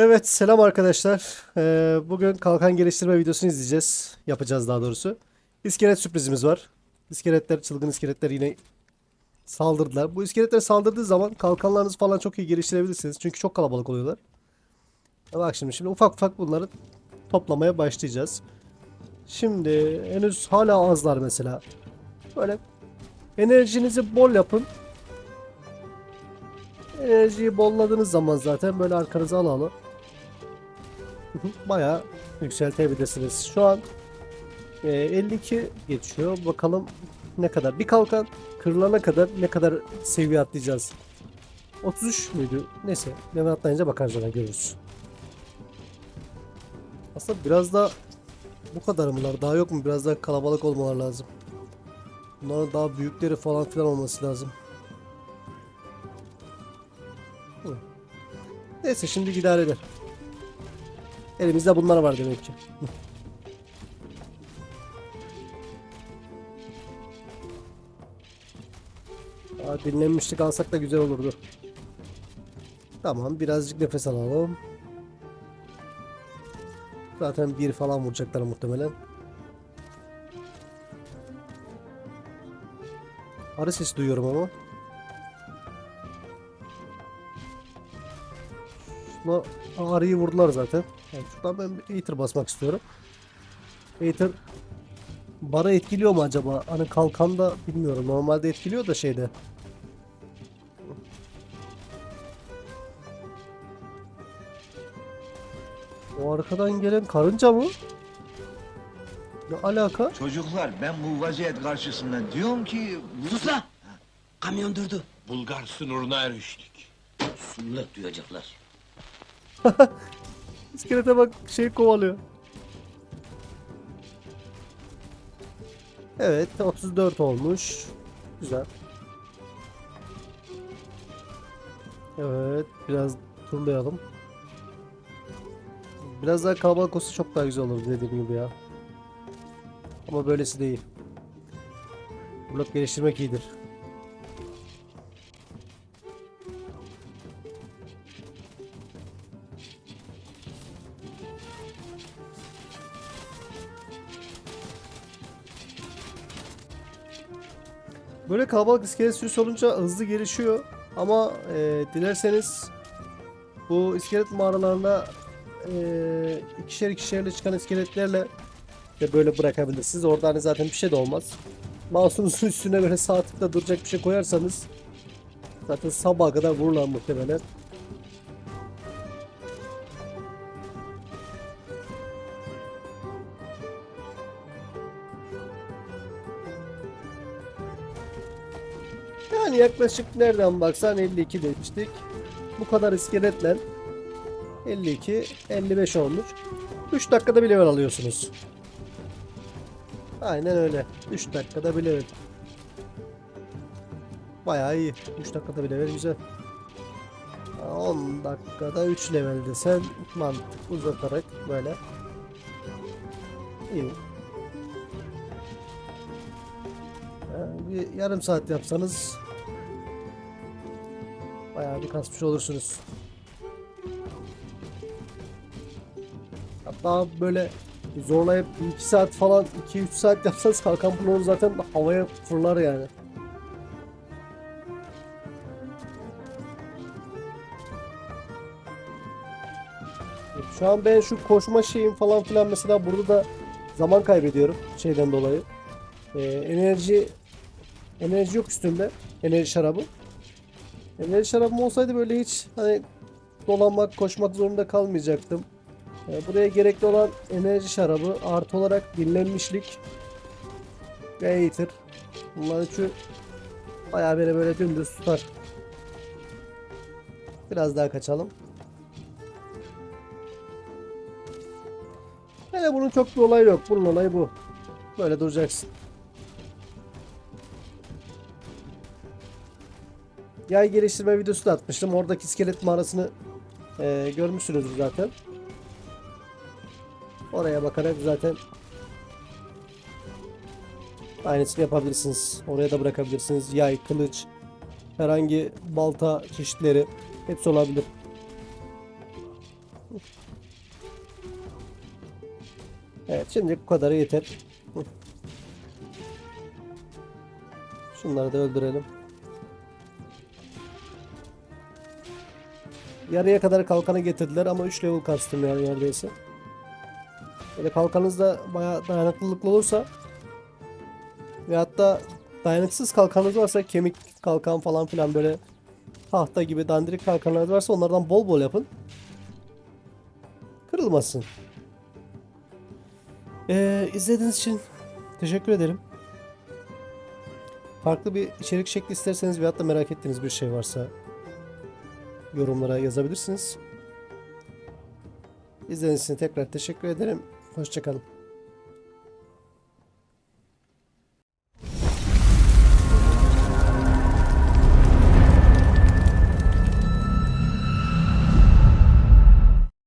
Evet selam arkadaşlar. Ee, bugün kalkan geliştirme videosunu izleyeceğiz. Yapacağız daha doğrusu. İskelet sürprizimiz var. İskeletler, çılgın iskeletler yine saldırdılar. Bu iskeletler saldırdığı zaman kalkanlarınızı falan çok iyi geliştirebilirsiniz. Çünkü çok kalabalık oluyorlar. Bak şimdi şimdi ufak ufak bunları toplamaya başlayacağız. Şimdi henüz hala azlar mesela. Böyle enerjinizi bol yapın. Enerjiyi bolladığınız zaman zaten böyle arkanıza alalım. Bayağı yükseltebilirsiniz. Şu an e, 52 geçiyor. Bakalım ne kadar. Bir kalkan kırılana kadar ne kadar seviye atlayacağız. 33 müydü? Neyse. Level atlayınca bakarız ona görürüz. Aslında biraz da bu kadar mılar? Daha yok mu? Biraz daha kalabalık olmalar lazım. Bunların daha büyükleri falan filan olması lazım. Neyse şimdi idare eder. Elimizde bunlar var demek ki. Aa, dinlenmişlik alsak da güzel olurdu. Tamam birazcık nefes alalım. Zaten bir falan vuracaklar muhtemelen. Arı sesi duyuyorum ama. Şuna arıyı vurdular zaten. Yani şuradan ben bir Aether basmak istiyorum. Aether bana etkiliyor mu acaba? Hani kalkanda bilmiyorum. Normalde etkiliyor da şeyde. O arkadan gelen karınca mı? Ne alaka? Çocuklar ben bu vaziyet karşısında diyorum ki... Sus lan! Kamyon durdu. Bulgar sınırına eriştik. Sünnet duyacaklar. İskelete bak şey kovalıyor. Evet 34 olmuş. Güzel. Evet biraz turlayalım. Biraz daha kalabalık olsa çok daha güzel olur dediğim gibi ya. Ama böylesi değil. Blok geliştirmek iyidir. Böyle kalabalık iskelet sürüsü olunca hızlı gelişiyor. Ama e, dilerseniz bu iskelet mağaralarında e, ikişer ikişerle çıkan iskeletlerle de böyle bırakabilirsiniz. Orada hani zaten bir şey de olmaz. Mouse'unuzun üstüne böyle sağ tıkla duracak bir şey koyarsanız zaten sabaha kadar vururlar muhtemelen. Yani yaklaşık nereden baksan 52 demiştik. Bu kadar iskeletle 52, 55 olmuş. 3 dakikada bir level alıyorsunuz. Aynen öyle. 3 dakikada bir level. Bayağı iyi. 3 dakikada bir level güzel. 10 dakikada 3 level desen mantık uzatarak böyle. İyi. Bir yarım saat yapsanız bayağı bir kasmış olursunuz. Hatta böyle zorlayıp 2 saat falan 2-3 saat yapsanız kalkan bloğu zaten havaya fırlar yani. Şu an ben şu koşma şeyim falan filan mesela burada da zaman kaybediyorum şeyden dolayı. Ee, enerji enerji yok üstünde. Enerji şarabı. Enerji şarabım olsaydı böyle hiç hani dolanmak, koşmak zorunda kalmayacaktım. Ee, buraya gerekli olan enerji şarabı artı olarak dinlenmişlik ve Aether. Bunlar üçü bayağı beni böyle dümdüz tutar. Biraz daha kaçalım. Hele bunun çok bir olayı yok. Bunun olayı bu. Böyle duracaksın. yay geliştirme videosu da atmıştım. Oradaki iskelet mağarasını e, görmüşsünüzdür zaten. Oraya bakarak zaten aynısını yapabilirsiniz. Oraya da bırakabilirsiniz. Yay, kılıç, herhangi balta çeşitleri hepsi olabilir. Evet şimdi bu kadarı yeter. Şunları da öldürelim. Yarıya kadar kalkanı getirdiler ama 3 level kastım yani neredeyse. Böyle kalkanınız da bayağı dayanıklılıklı olursa ve hatta dayanıksız kalkanınız varsa kemik kalkan falan filan böyle tahta gibi dandirik kalkanlar varsa onlardan bol bol yapın. Kırılmasın. Ee, izlediğiniz için teşekkür ederim. Farklı bir içerik şekli isterseniz veyahut da merak ettiğiniz bir şey varsa yorumlara yazabilirsiniz. İzlediğiniz için tekrar teşekkür ederim. Hoşçakalın.